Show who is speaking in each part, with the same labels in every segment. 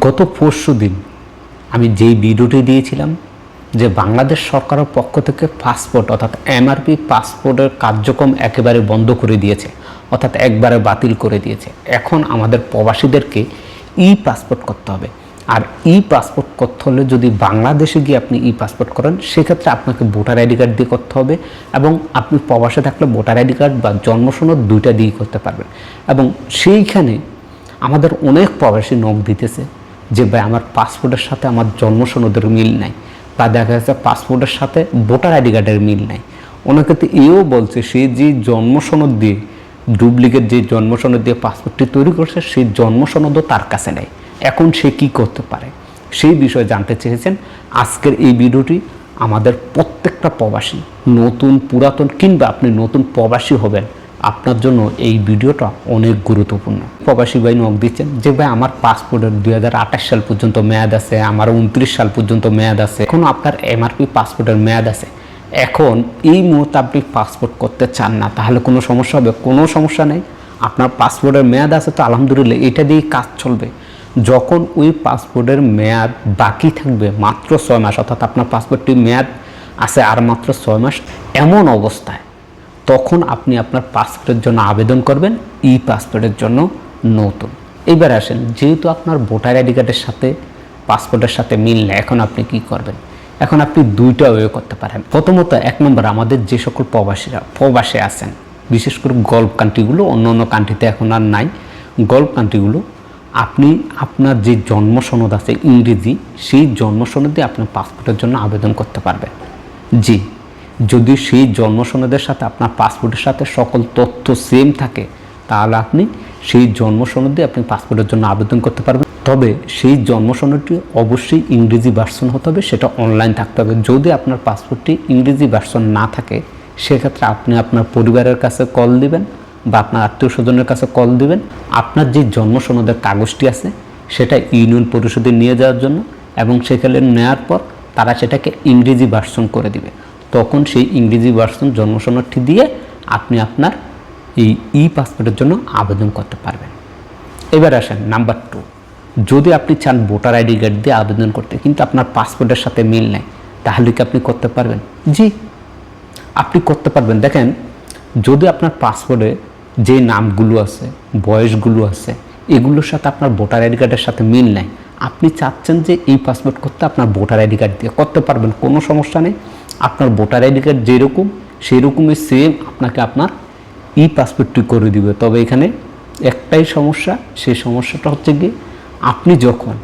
Speaker 1: গত পরশু দিন আমি যেই ভিডিওটি দিয়েছিলাম যে বাংলাদেশ সরকারের পক্ষ থেকে পাসপোর্ট অর্থাৎ এমআরপি পাসপোর্টের কার্যক্রম একেবারে বন্ধ করে দিয়েছে, অর্থাৎ একবারে বাতিল করে দিয়েছে। এখন আমাদের প্রবাসীদেরকে ই পাসপোর্ট করতে হবে। আর ই পাসপোর্ট করতে হলে যদি বাংলাদেশে গিয়ে আপনি ই পাসপোর্ট করেন, সেক্ষেত্রে আপনাকে ভোটার আইডি কার্ড দিয়ে করতে হবে এবং আপনি প্রবাসে থাকলে ভোটার আইডি কার্ড বা জন্মসনদ দুইটা দিয়ে করতে পারবেন। এবং সেইখানে আমাদের অনেক প্রবাসী নখ দিতেছে। যে ভাই, আমার পাসপোর্টের সাথে আমার জন্মসনদের মিল নাই। বা দেখা যাচ্ছে পাসপোর্টের সাথে ভোটার আইডি কার্ডের মিল নাই। ওনাকে তো এও বলছে, সে যে জন্মসনদ দিয়ে ডুপ্লিকেট যে জন্মসনদ দিয়ে পাসপোর্টটি তৈরি করছে সেই জন্মসনদও তার কাছে নেই। এখন সে কি করতে পারে? সেই বিষয়ে জানতে চেয়েছেন আজকের এই ভিডিওটি আমাদের প্রত্যেকটা প্রবাসী, নতুন পুরাতন কিংবা আপনি নতুন প্রবাসী হবেন আপনার জন্য এই ভিডিওটা অনেক গুরুত্বপূর্ণ। প্রবাসী ভাই নক দিচ্ছেন যে, ভাই, আমার পাসপোর্টের দুই হাজার আঠাশ সাল পর্যন্ত মেয়াদ আছে, আমার উনত্রিশ সাল পর্যন্ত মেয়াদ আছে, এখন আপনার এমআরপি পাসপোর্টের মেয়াদ আছে। এখন এই মুহূর্তে আপনি পাসপোর্ট করতে চান না, তাহলে কোনো সমস্যা হবে? কোনো সমস্যা নেই। আপনার পাসপোর্টের মেয়াদ আছে তো আলহামদুলিল্লাহ, এটা দিয়েই কাজ চলবে। যখন ওই পাসপোর্টের মেয়াদ বাকি থাকবে, মাত্র ছয় মাস, অর্থাৎ আপনার পাসপোর্টটির মেয়াদ আছে আর মাত্র ছয় মাস, এমন অবস্থায় তখন আপনি আপনার পাসপোর্টের জন্য আবেদন করবেন ই পাসপোর্টের জন্য নতুন। এবার আসেন, যেহেতু আপনার ভোটার আইডি কার্ডের সাথে পাসপোর্টের সাথে মিল নেই, এখন আপনি কি করবেন? এখন আপনি দুইটা ওয়ে করতে পারেন। প্রথমত, এক নম্বর, আমাদের যে সকল প্রবাসীরা, প্রবাসে আছেন, বিশেষ করে গল্ফ কান্ট্রিগুলো অন্য অন্য কান্ট্রিতে এখন আর নাই। গল্ফ কান্ট্রিগুলো আপনি আপনার যে জন্ম সনদ আছে, ইংরেজি, সেই জন্ম সনদে আপনার পাসপোর্টের জন্য আবেদন করতে পারবেন। জি। যদি সেই জন্ম সনদের সাথে আপনার পাসপোর্টের সাথে সকল তথ্য সেম থাকে, তাহলে আপনি সেই জন্ম সনদে আপনি পাসপোর্টের জন্য আবেদন করতে পারবেন। তবে সেই জন্ম সনদটি অবশ্যই ইংরেজি ভার্সন হতে হবে, সেটা অনলাইন থাকতে হবে। যদি আপনার পাসপোর্টটি ইংরেজি ভার্সন না থাকে, সেক্ষেত্রে আপনি আপনার পরিবারের কাছে কল দিবেন বা আপনার আত্মীয় স্বজনের কাছে কল দিবেন। আপনার যে জন্ম সনদের কাগজটি আছে, সেটা ইউনিয়ন পরিষদে নিয়ে যাওয়ার জন্য এবং সেখানে নেওয়ার পর তারা সেটাকে ইংরেজি ভার্সন করে দিবে। তখন সেই ইংরেজি ভার্সন জন্ম সনদটি দিয়ে আপনি আপনার এই ই পাসপোর্টের জন্য আবেদন করতে পারবেন। এবার আসেন নাম্বার টু যদি আপনি চান ভোটার আইডি কার্ড দিয়ে আবেদন করতে, কিন্তু আপনার পাসপোর্টের সাথে মিল নেই, তাহলে কি আপনি করতে পারবেন? জি, আপনি করতে পারবেন। দেখেন, যদি আপনার পাসপোর্টে যে নামগুলো আছে, বয়সগুলো আছে, এগুলোর সাথে আপনার ভোটার আইডি কার্ডের সাথে মিল নেই, আপনি চাচ্ছেন যে এই পাসপোর্ট করতে আপনার ভোটার আইডি কার্ড দিয়ে, করতে পারবেন, কোনো সমস্যা নেই। আপনার ভোটার আইডি কার্ড যেরকম সেই রকমই সেম আপনাকে আপনার ই পাসপোর্টটি করে দিবে। তবে এখানে একটাই সমস্যা, সেই সমস্যাটা হচ্ছে গিয়ে আপনি যখন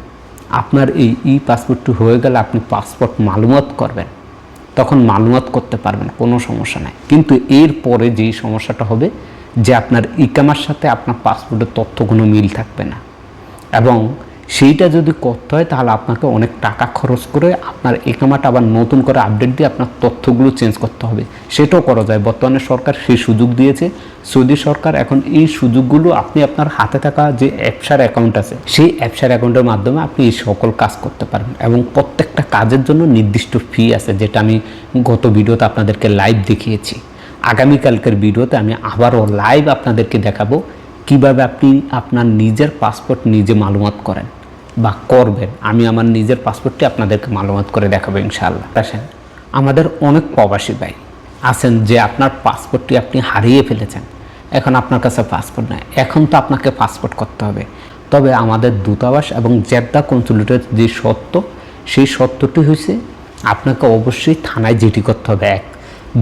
Speaker 1: আপনার এই ই পাসপোর্টটি হয়ে গেলে আপনি পাসপোর্ট মালুমাত করবেন, তখন মালুমাত করতে পারবেন, কোনো সমস্যা নাই। কিন্তু এর পরে যেই সমস্যাটা হবে, যে আপনার ইকামার সাথে আপনার পাসপোর্টের তথ্য কোনো মিল থাকবে না। এবং সেইটা যদি করতে হয়, তাহলে আপনাকে অনেক টাকা খরচ করে আপনার একামাটা আবার নতুন করে আপডেট দিয়ে আপনার তথ্যগুলো চেঞ্জ করতে হবে। সেটাও করা যায়। বর্তমানে সরকার সেই সুযোগ দিয়েছে। সৌদি সরকার এখন এই সুযোগগুলো আপনি আপনার হাতে থাকা যে অ্যাপসার অ্যাকাউন্ট আছে, সেই অ্যাপসার অ্যাকাউন্টের মাধ্যমে আপনি এই সকল কাজ করতে পারবেন এবং প্রত্যেকটা কাজের জন্য নির্দিষ্ট ফি আছে, যেটা আমি গত ভিডিওতে আপনাদেরকে লাইভ দেখিয়েছি। আগামীকালকের ভিডিওতে আমি আবারও লাইভ আপনাদেরকে দেখাবো কীভাবে আপনি আপনার নিজের পাসপোর্ট নিজে মালুমাত করেন। বা করবেন, আমি আমার নিজের পাসপোর্টটি আপনাদেরকে মালুমাত করে দেখাবো ইনশাআল্লাহ। আসেন আমাদের অনেক প্রবাসী ভাই আছেন যে আপনার পাসপোর্টটি আপনি হারিয়ে ফেলেছেন। এখন আপনার কাছে পাসপোর্ট নেই। এখন তো আপনাকে পাসপোর্ট করতে হবে। তবে আমাদের দূতাবাস এবং জেদ্দা কনসুলেটের যে সত্য সেই সত্যটি হয়েছে আপনাকে অবশ্যই থানায় জিডি করতে হবে, এক।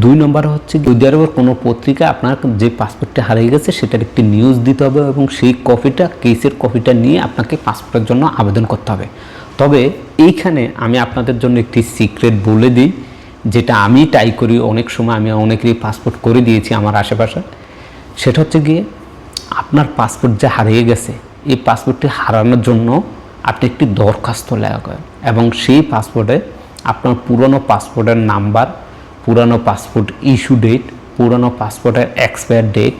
Speaker 1: দুই নম্বর হচ্ছে সৌদি আরবের কোনো পত্রিকা আপনার যে পাসপোর্টটা হারিয়ে গেছে সেটার একটি নিউজ দিতে হবে এবং সেই কপিটা কেসের কপিটা নিয়ে আপনাকে পাসপোর্টের জন্য আবেদন করতে হবে। তবে এইখানে আমি আপনাদের জন্য একটি সিক্রেট বলে দিই, যেটা আমি ট্রাই করি, অনেক সময় আমি অনেকেরই পাসপোর্ট করে দিয়েছি আমার আশেপাশে। সেটা হচ্ছে গিয়ে, আপনার পাসপোর্ট যে হারিয়ে গেছে, এই পাসপোর্টটি হারানোর জন্য আপনি একটি দরখাস্ত লেখা করেন এবং সেই পাসপোর্টে আপনার পুরনো পাসপোর্টের নাম্বার পুরানো পাসপোর্ট ইস্যু ডেট পুরানো পাসপোর্টের এক্সপায়ার ডেট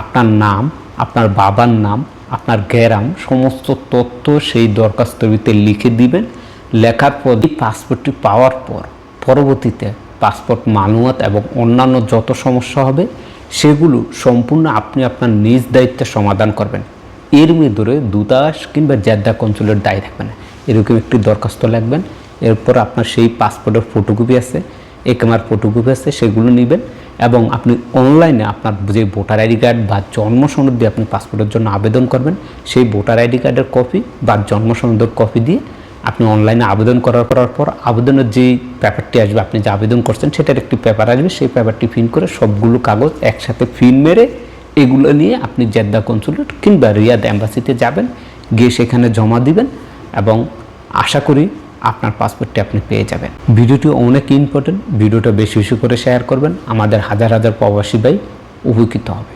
Speaker 1: আপনার নাম, আপনার বাবার নাম, আপনার গ্যারাম সমস্ত তথ্য সেই দরখাস্তবিতে লিখে দিবেন। লেখার পর পাসপোর্টটি পাওয়ার পর পরবর্তীতে পাসপোর্ট মালুমাত এবং অন্যান্য যত সমস্যা হবে, সেগুলো সম্পূর্ণ আপনি আপনার নিজ দায়িত্বে সমাধান করবেন। এর ভিতরে দূতাবাস কিংবা জেদ্দা কনসুলেট দায়ী থাকবে না এরকম একটি দরখাস্ত লাগবেন। এরপর আপনার সেই পাসপোর্টের ফটোকপি আছে। একেমার ফটোকপি আছে, সেগুলো নেবেন এবং আপনি অনলাইনে আপনার যে ভোটার আইডি কার্ড বা জন্ম সনদ দিয়ে আপনি পাসপোর্টের জন্য আবেদন করবেন, সেই ভোটার আইডি কার্ডের কপি বা জন্ম সনদের কপি দিয়ে আপনি অনলাইনে আবেদন করার করার পর আবেদনের যে পেপারটি আসবে, আপনি যে আবেদন করছেন সেটার একটি পেপার আসবে, সেই পেপারটি ফিন করে সবগুলো কাগজ একসাথে ফিন মেরে এগুলো নিয়ে আপনি জেদ্দা কনসুলেট কিংবা রিয়াদ অ্যাম্বাসিতে যাবেন, গিয়ে সেখানে জমা দিবেন এবং আশা করি আপনার পাসপোর্টটি আপনি পেয়ে যাবেন। ভিডিওটি অনেক ইম্পর্টেন্ট ভিডিওটা বেশি বেশি করে শেয়ার করবেন। আমাদের হাজার হাজার প্রবাসী ভাই উপকৃত হবে।